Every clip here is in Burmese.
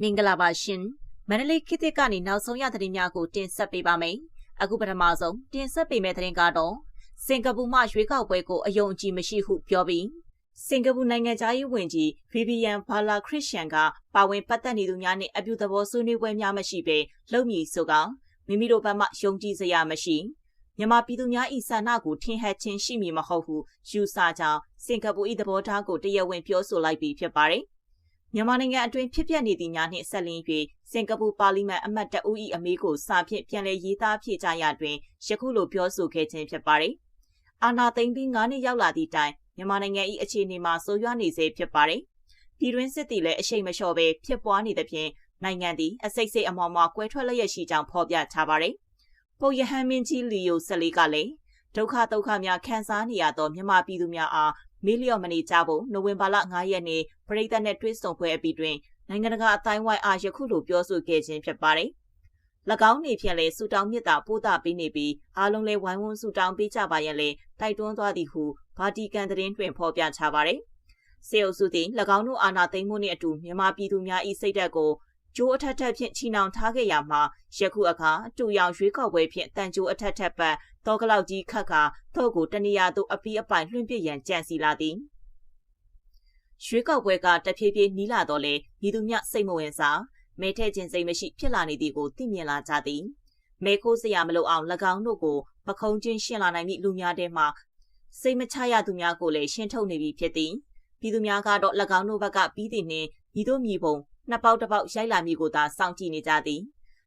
မင်္ဂလာပါရှင်မန္တလေးခေတ်သစ်ကနေနောက်ဆုံးရသတင်းများကိုတင်ဆက်ပေးပါမယ်အခုပထမဆုံးတင်ဆက်ပေးမယ့်သတင်းကတော့စင်ကာပူမှရွေးကောက်ပွဲကိုအယုံအကြည်မရှိဟုပြောပြီးစင်ကာပူနိုင်ငံသားရေးဝန်ကြီးဗီဗီယန်ဘာလာခရစ်ရှန်ကပါဝင်ပတ်သက်နေသူများနဲ့အပြုသဘောဆွေးနွေးပွဲများမရှိဘဲလှုပ်မည်ဆိုကမိမိတို့ဘက်မှယုံကြည်စရာမရှိ မြန်မာပြည်သူများ၏ဆန္ဒကိုထင်ဟပ်ခြင်းရှိမည်မဟုတ်ဟုယူဆကြောင်းစင်ကာပူ၏သဘောထားကိုတရားဝင်ပြောဆိုလိုက်ပြီးဖြစ်ပါတယ်မြန်မာနိုင်ငံအတွင်းဖြစ်ပျက်နေသည့်များနှင့်ဆက်လင်း၍စင်ကာပူပါလီမန်အမတ်တအူ၏အမေကိုစာဖြင့်ပြန်လည်ရေးသားဖြည့်ကြရတွင်ယခုလိုပြောဆိုခဲ့ခြင်းဖြစ်ပါတယ်။အာနာသိမ့်ပြီး9နှစ်ရောက်လာသည့်တိုင်မြန်မာနိုင်ငံ၏အခြေအနေမှာဆိုးရွားနေစေဖြစ်ပါတယ်။ပြည်တွင်းစစ်တီလည်းအရှိန်မလျှော့ပဲဖြစ်ပွားနေသဖြင့်နိုင်ငံသည်အစိတ်စိတ်အမော်မော်ကွဲထွက်လျက်ရှိကြောင်းဖော်ပြထားပါတယ်။ ပုတ်ရဟန်းမင်းကြီးလီယိုဆက်လေးကလည်းဒုက္ခဒုက္ခများခံစားနေရသောမြန်မာပြည်သူများအားမီလီယံမနီကြဖို့နိုဝင်ဘာလ9ရက်နေ့ပြည်သက်နဲ့တွေ့ဆုံပွဲအပြီးတွင်နိုင်ငံတကာအတိုင်းဝိုင်းအားယခုလိုပြောဆိုခဲ့ခြင်းဖြစ်ပါတယ်။၎င်းနေဖြင့်လည်းစူတောင်းမြစ်တာပို့တာပေးနေပြီးအားလုံးလည်းဝိုင်းဝန်းစူတောင်းပေးကြပါရဲ့လေတိုက်တွန်းသွားသည်ဟုဗာတီကန်သတင်းတွင်ဖော်ပြထားပါတယ်။စေအုပ်စုသည်၎င်းတို့အာဏာသိမ်းမှုနှင့်အတူမြန်မာပြည်သူများ၏စိတ်ဓာတ်ကို ကျိုးအထက်ထက်ဖြင့်ချီနှောင်ထားခဲ့ရမှာယခုအခါအတူရောင်ရွေးကောက်ပွဲဖြင့်တန်ကျိုးအထက်ထက်ပတ်တောကလောက်ကြီးခတ်ခါသော့ကိုတနေရာသို့အပီးအပိုင်လွှင့်ပစ်ရန်ကြံစီလာသည်ရွှေကောက်ပွဲကတဖြည်းဖြည်းနီးလာတော့လေဤသူမျှစိတ်မဝင်စားမဲထဲခြင်းစိတ်မရှိဖြစ်လာနေသည်ကိုသိမြင်လာကြသည်မဲခိုးစရာမလိုအောင်၎င်းတို့ကိုပခုံးချင်းရှင်းလာနိုင်သည့်လူများထဲမှစိတ်မချရသူများကိုလည်းရှင်းထုတ်နေပြီဖြစ်သည်ပြည်သူများကတော့၎င်းတို့ဘက်ကပြီးသည်နှင့်ဤတို့မြည်ပုံ နှစ်ပေါက်တစ်ပေါက်ရိုက်လာမည်ကိုသာစောင့်ကြည့်နေကြသည်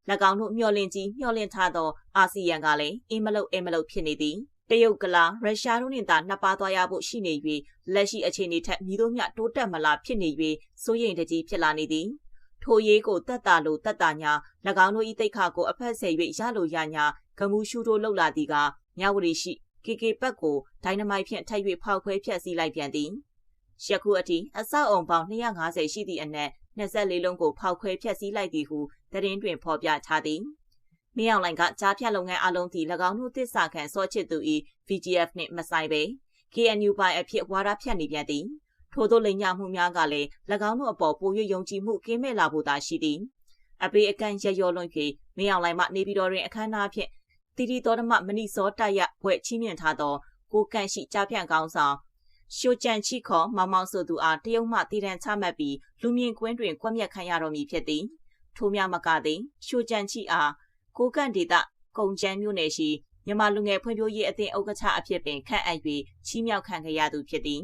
၎င်းတို့မျှော်လင့်ကြီးမျှော်လင့်ထားသောအာဆီယံကလည်းအင်းမလုတ်အင်းမလုတ်ဖြစ်နေသည်တရုတ်ကလာရုရှားတို့နှင့်သာနှစ်ပါးသွားရဖို့ရှိနေ၍လက်ရှိအခြေအနေထက်မြည်တို့မျှတိုးတက်မလားဖြစ်နေ၍စိုးရိမ်တကြီးဖြစ်လာနေသည်ထိုရေးကိုတတ်တာလိုတတ်တာညာ၎င်းတို့၏တိတ်ခါကိုအဖက်ဆယ်၍ရလိုရညာဂမှုရှူတို့လှုပ်လာသည်ကမြဝတီရှိကေကေပတ်ကိုဒိုင်နမိုက်ဖြင့်ထိုက်၍ဖောက်ခွဲဖျက်ဆီးလိုက်ပြန်သည်ယခုအထိအဆောက်အုံပေါင်း250ရှိသည့်အနက် 24လုံးကိုဖောက်ခွဲဖျက်ဆီးလိုက်သည်ဟုသတင်းတွင်ဖော်ပြထားသည်မင်းအောင်လှိုင်ကကြားဖြတ်လုပ်ငန်းအလုံးထိ၎င်းတို့တစ္ဆာခံစောချစ်သူ၏ VGF နှင့်မဆိုင်ပဲ KNU ပိုင်အဖြစ်ဝါဒဖြတ်နေပြန်သည်ထို့သောလိမ်ညာမှုများကလည်း၎င်းတို့အပေါ်ပို၍ယုံကြည်မှုကင်းမဲ့လာဖို့သာရှိသည်အပေအကန်ရရောလွန်၍မင်းအောင်လှိုင်မှနေပြည်တော်တွင်အခမ်းအနားဖြင့်တီတီတော်ဓမမဏိစောတိုက်ရဘွဲ့ချီးမြှင့်ထားသောကိုကန်ရှိကြားဖြန့်ကောင်းဆောင် ရှိုကြန်ချီခေါ်မောင်မောင်ဆိုသူအားတရုတ်မှတည်တံချမှတ်ပြီးလူမြင့်ကွင်းတွင်ကွက်မြက်ခံရတော်မူဖြစ်သည်ထိုများမကသည်ရှိုကြန်ချီအားကိုကန့်ဒေတာကုံကျန်းမြို့နယ်ရှိမြန်မာလူငယ်ဖွံ့ဖြိုးရေးအသင်းဥက္ကဋ္ဌအဖြစ်ပင်ခန့်အပ်၍ချီးမြှောက်ခံခဲ့ရသူဖြစ်သည်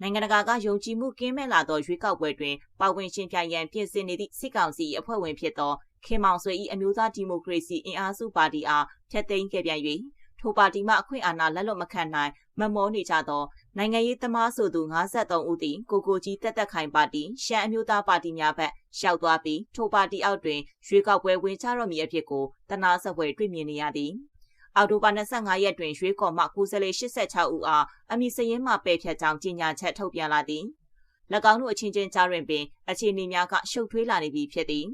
နိုင်ငံတကာကယုံကြည်မှုကင်းမဲ့လာသောရွေးကောက်ပွဲတွင်ပါဝင်ရှင်ပြိုင်ရန်ပြင်ဆင်နေသည့်စစ်ကောင်စီအဖွဲ့ဝင်ဖြစ်သောခင်မောင်ဆွေ၏အမျိုးသားဒီမိုကရေစီအင်အားစုပါတီအားဖျက်သိမ်းခဲ့ပြန်၍ ထိုပါတီမှအခွင့်အာဏာလက်လွတ်မခံနိုင်မမောနေကြသောနိုင်ငံရေးသမားဆိုသူ53ဦးသည်ကိုကိုကြီးတက်တက်ခိုင်ပါတီရှမ်းအမျိုးသားပါတီများဘက်ရှောက်သွားပြီးထိုပါတီအောက်တွင်ရွေးကောက်ပွဲဝင်ချတော်မူအဖြစ်ကိုတနာဆက်ပွဲတွေ့မြင်နေရသည်အောက်တိုဘာ25ရက်တွင်ရွေးကော်မှကိုယ်စားလှယ်86ဦးအားအမိစရင်မှပယ်ဖြတ်ကြောင်းကြေညာချက်ထုတ်ပြန်လာသည်၎င်းတို့အချင်းချင်းကြားတွင်ပင်အခြေအနေများကရှုပ်ထွေးလာနေပြီဖြစ်သည်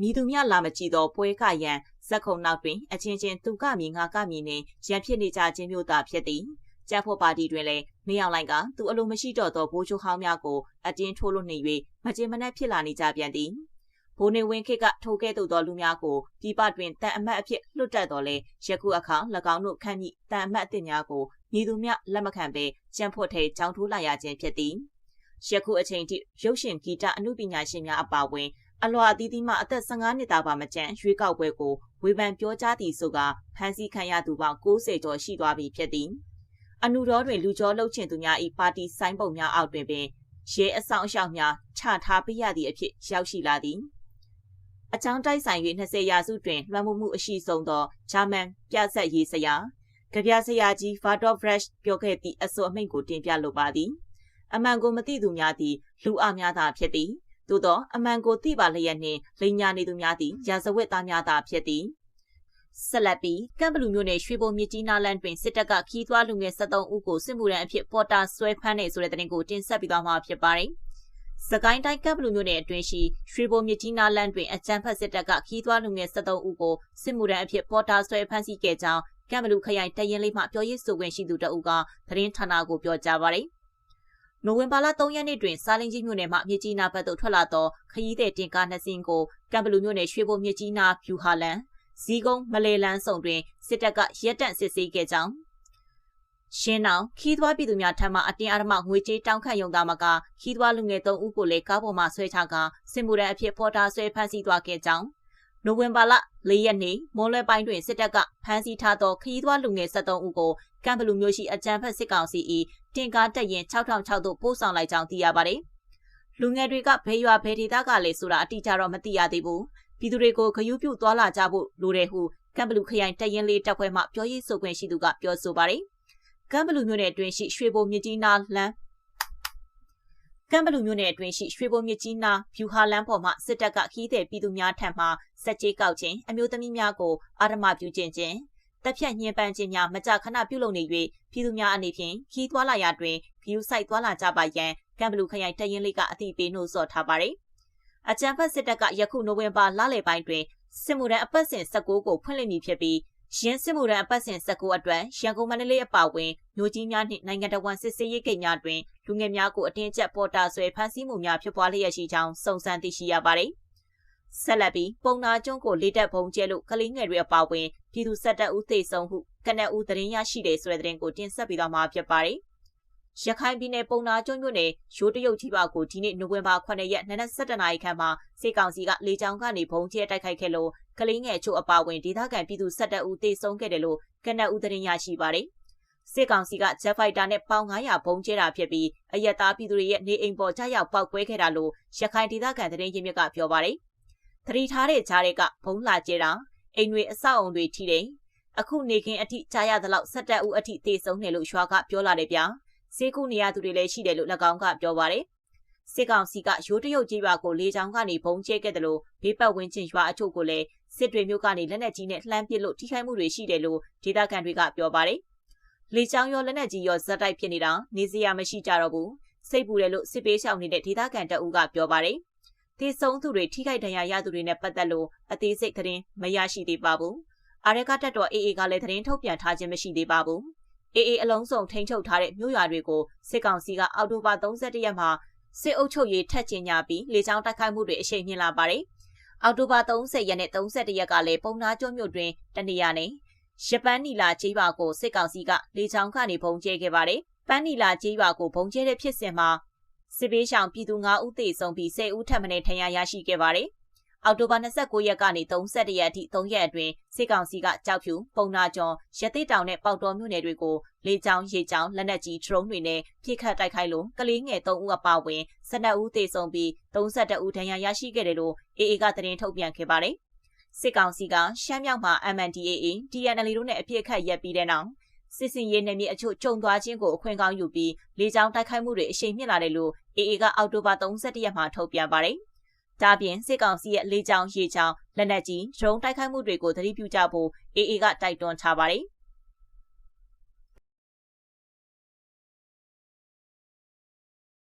မိသူများလာမကြည့်သောပွဲကရန် ဇက်ခုံနောက်တွင်အချင်းချင်းသူကမီငါကမီနှင့်ရန်ဖြစ်နေကြခြင်းမျိုးသာဖြစ်သည်ကျန်းဖို့ပါတီတွင်လည်းမင်းအောင်လိုင်ကသူအလိုမရှိတော့သောဘိုးချိုဟောင်းများကိုအတင်းထိုးလွှတ်နေ၍မကျင်မနှက်ဖြစ်လာနေကြပြန်သည်ဘိုးနေဝင်းခေတ်ကထိုကဲ့သို့သောလူများကိုပြည်ပတွင်တန်အမတ်အဖြစ်လွတ်တက်တော်လဲယခုအခါ၎င်းတို့ခန့်မိတန်အမတ်အသစ်များကိုညီသူများလက်မခံဘဲကြံ့ဖို့ထဲကြောင်းထိုးလာရခြင်းဖြစ်သည်ယခုအချိန်ထိရုပ်ရှင်ဂီတအမှုပညာရှင်များအပါအဝင်အလွာအသီးသီးမှအသက်15နှစ်သားပါမကျန်ရွေးကောက်ပွဲကို ဝေဖန်ပြောကြားသည်ဆိုကဖမ်းဆီးခံရသူပေါင်း90ကျော်ရှိသွားပြီဖြစ်သည်အနုတော်တွင်လူကျော်လှုပ်ချင်သူများ၏ပါတီဆိုင်းပုံများအောက်တွင်ပင်ရဲအဆောင်အရှောက်များချထားပေးရသည့်အဖြစ်ရောက်ရှိလာသည်အချောင်းတိုက်ဆိုင်၍20ရာစုတွင်လွှမ်းမိုးမှုအရှိဆုံးသောဂျာမန်ပြဆက်ရေးစရာကြပြဆရာကြီးဗာဒေါ့ဖရက်ရှ်ပြောခဲ့သည့်အဆိုအမိန့်ကိုတင်ပြလိုပါသည်အမှန်ကိုမသိသူများသည်လူအများသာဖြစ်သည်သို့သောအမှန်ကိုသိပါလျက်နှင့်လိန်ညာနေသူများသည်ရာဇဝတ်သားများသာဖြစ်သည် ဆက်လက်ပြီးကမ်ဘလူမျိုးနယ်ရွှေဘုံမြကြီးနားလန်တွင်စစ်တပ်ကခီးသွွားလူငယ်73ဦးကိုစစ်မှုရန်အဖြစ်ပေါ်တာဆွဲဖမ်းနေဆိုတဲ့တဲ့တင်ကိုတင်ဆက်ပြီးသွားမှာဖြစ်ပါတယ်။စကိုင်းတိုင်းကပ်ဘလူမျိုးနယ်အတွင်းရှိရွှေဘုံမြကြီးနားလန်တွင်အကြမ်းဖက်စစ်တပ်ကခီးသွွားလူငယ်73ဦးကိုစစ်မှုရန်အဖြစ်ပေါ်တာဆွဲဖမ်းဆီးခဲ့ကြောင်းကမ်ဘလူခရိုင်တရင်လေးမှပြောရေးဆိုခွင့်ရှိသူတအုပ်ကသတင်းဌာနကိုပြောကြားပါတယ်။နိုဝင်ဘာလ3ရက်နေ့တွင်စားလင်းကြီးမြို့နယ်မှမြကြီးနားဘက်သို့ထွက်လာသောခရီးသည်တင်ကားနှစ်စီးကိုကံဘလူမြို့နယ်ရွှေဘိုမြကြီးနားဖြူဟာလန် ဇီကုန်းမလေလန်းဆောင်တွင်စစ်တပ်ကရက်တန့်စစ်ဆေးခဲ့ကြောင်းရှင်းအောင်ခီးသွွားပြည်သူများထံမှအတင်းအဓမ္မငွေကြေးတောင်းခံရုံသားမကခီးသွွားလူငယ်၃ဦးကိုလည်းကားပေါ်မှဆွဲချကာစစ်မှုထမ်းအဖြစ်ပေါ်တာဆွဲဖမ်းဆီးသွားခဲ့ကြောင်းနိုဝင်ဘာလ၄ရက်နေ့မွန်လွဲပိုင်းတွင်စစ်တပ်ကဖမ်းဆီးထားသောခရီးသွားလူငယ်73ဦးကိုကံဘလူမျိုးရှိအကြမ်းဖက်စစ်ကောင်စီ၏တင်ကားတက်ရင်6006သို့ပို့ဆောင်လိုက်ကြောင်းသိရပါတယ်။လူငယ်တွေကဘယ်ရွာဘယ်ဒေသကလဲဆိုတာအတိအကျတော့မသိရသေးဘူး။ ပြည်သူတွေကိုဂရုပြုသွားလာကြဖို့လိုတယ်ဟုကံဘလူခရိုင်တရင်လေးတပ်ဖွဲ့မှပြောရေးဆိုခွင့်ရှိသူကပြောဆိုပါတယ်။ကံဘလူမြို့နယ်အတွင်းရှိရွှေဘိုမြကြီးနားလမ်းကံဘလူမြို့နယ်အတွင်းရှိရွှေဘိုမြကြီးနားဖြူဟာလမ်းပေါ်မှာစစ်တပ်ကခီးတဲ့ပြည်သူများထံမှစက်ကြေးကောက်ခြင်းအမျိုးသမီးများကိုအာရမပြုခြင်းခြင်းတပ်ဖြတ်ညှဉ်းပန်းခြင်းများမကြာခဏပြုလုပ်နေ၍ပြည်သူများအနေဖြင့်ခီးသွွာလာရာတွင်ဂယူဆိုင်သွွာလာကြပါရန်ကံဘလူခရိုင်တရင်လေးကအသိပေးနှိုးဆော်ထားပါတယ်။ အကြံဖတ်စစ်တပ်ကယခုနိုဝင်ဘာလလယ်ပိုင်းတွင်စစ်မှုထမ်းအပတ်စဉ်19ကိုဖွင့်လှစ်မည်ဖြစ်ပြီးရင်းစစ်မှုထမ်းအပတ်စဉ်19အတွက်ရန်ကုန်မန္တလေးအပါအဝင်မြို့ကြီးများနှင့်နိုင်ငံတော်ဝန်စစ်ဆေးရေးကိန်းများတွင်လူငယ်များကိုအတင်းကျပ်ပေါ်တာဆွဲဖမ်းဆီးမှုများဖြစ်ပွားလျက်ရှိကြောင်းစုံစမ်းသိရှိရပါတယ်။ဆက်လက်ပြီးပုံနာကျွန်းကိုလေးတက်ဘုံကျဲလို့ကလေးငယ်တွေအပါအဝင်ပြည်သူဆက်တပ်ဦးသေဆုံးဟုကနက်ဦးသတင်းရရှိတယ်ဆိုတဲ့သတင်းကိုတင်ဆက်ပေးသွားမှာဖြစ်ပါတယ်။ ရခိုင်ပြည်နယ်ပုံနာကျွန်းမြို့နယ်ရိုးတရုတ်ကြီးပါကိုဒီနေ့နိုဝင်ဘာ9ရက်နနက်7:00နာရီခန့်မှာစေကောင်စီကလေကြောင်းကနေဘုံကျဲတိုက်ခိုက်ခဲ့လို့ကလေးငယ်ချို့အပါအဝင်ဒေသခံပြည်သူ17ဦးသေဆုံးခဲ့တယ်လို့ကနက်ဦးသတင်းရရှိပါတယ်။စစ်ကောင်စီကဂျက်ဖိုက်တာနဲ့ပေါင်900ဘုံကျဲတာဖြစ်ပြီးအရက်သားပြည်သူတွေရဲ့နေအိမ်ပေါ်ကြားရောက်ပောက်ကွဲခဲ့တာလို့ရခိုင်ဒေသခံသတင်းရင်းမြစ်ကပြောပါတယ်။သတိထားတဲ့ကြားတွေကဘုံလာကျဲတာအိမ်တွေအဆောက်အုံတွေထိတယ်။အခုနေခင်အထိကြားရသလောက်17ဦးအထိသေဆုံးတယ်လို့ရွာကပြောလာတယ်ဗျာ။ ဈေးကူနေရသူတွေလည်းရှိတယ်လို့၎င်းကပြောပါတယ်။စစ်ကောင်စီကရိုးတရုတ်ကြီးပါကိုလေကြောင်းကနေဘုံကျဲခဲ့တယ်လို့ဘေးပတ်ဝန်းကျင်ရွာအချို့ကိုလည်းစစ်တွေမျိုးကနေလက်နက်ကြီးနဲ့လှမ်းပစ်လို့ထိခိုက်မှုတွေရှိတယ်လို့ဒေသခံတွေကပြောပါတယ်။လေကြောင်းရောလက်နက်ကြီးရောဇက်တိုက်ဖြစ်နေတာနေစရာမရှိကြတော့ဘူး။စိတ်ပူတယ်လို့စစ်ပေးရှောင်နေတဲ့ဒေသခံတအူးကပြောပါတယ်။သေဆုံးသူတွေထိခိုက်ဒဏ်ရာရသူတွေနဲ့ပတ်သက်လို့အသေးစိတ်သတင်းမရရှိသေးပါဘူး။အာရကတက်တော် AA ကလည်းသတင်းထုတ်ပြန်ထားခြင်းမရှိသေးပါဘူး။ အေးအေးအလုံးစုံထိန်းချုပ်ထားတဲ့မြို့ရွာတွေကိုစစ်ကောင်စီကအောက်တိုဘာ31ရက်မှာစစ်အုပ်ချုပ်ရေးထက်ကျင်ညာပြီးလေကြောင်းတိုက်ခိုက်မှုတွေအရှိန်မြင့်လာပါတယ်။အောက်တိုဘာ30ရက်နဲ့31ရက်ကလည်းပုံနာကျွန်းမြို့တွင်တနေရာနဲ့ရပန်းနီလာကျေးရွာကိုစစ်ကောင်စီကလေကြောင်းကနေပုံကျဲခဲ့ပါတယ်။ပန်းနီလာကျေးရွာကိုပုံကျဲတဲ့ဖြစ်စဉ်မှာစစ်ပေးရှောင်ပြည်သူ9ဦးသေဆုံးပြီး10ဦးထပ်မံထဏ်ရရရှိခဲ့ပါတယ်။ အောက်တိုဘာ29ရက်ကနေ31ရက်အထိ3ရက်အတွင်းစစ်ကောင်စီကကြောက်ဖြူပုံနာကျော်ရသေးတောင်နဲ့ပေါတော်မြို့နယ်တွေကိုလေကြောင်းရေကြောင်းလက်နက်ကြီးဒရုန်းတွေနဲ့ပြစ်ခတ်တိုက်ခိုက်လို့ကလေးငယ်3ဦးအပါအဝင်12ဦးသေဆုံးပြီး32ဦးဒဏ်ရာရရှိခဲ့တယ်လို့အေအေကသတင်းထုတ်ပြန်ခဲ့ပါတယ်။စစ်ကောင်စီကရှမ်းမြောက်မှာ MNDAA, TNL တို့နဲ့အပြစ်ခတ်ရက်ပြီးတဲ့နောက်စစ်စင်ရေးနယ်မြေအချို့ကြုံသွားခြင်းကိုအခွင့်ကောင်းယူပြီးလေကြောင်းတိုက်ခိုက်မှုတွေအရှိန်မြင့်လာတယ်လို့အေအေကအောက်တိုဘာ31ရက်မှာထုတ်ပြန်ပါတယ်။ ဒါပြင်စစ်ကောင်စီရဲ့လေကြောင်းရေကြောင်းလက်နက်ကြီးဒရုန်းတိုက်ခိုက်မှုတွေကိုသတိပြုကြဖို့ AA ကတိုက်တွန်းထားပါတယ်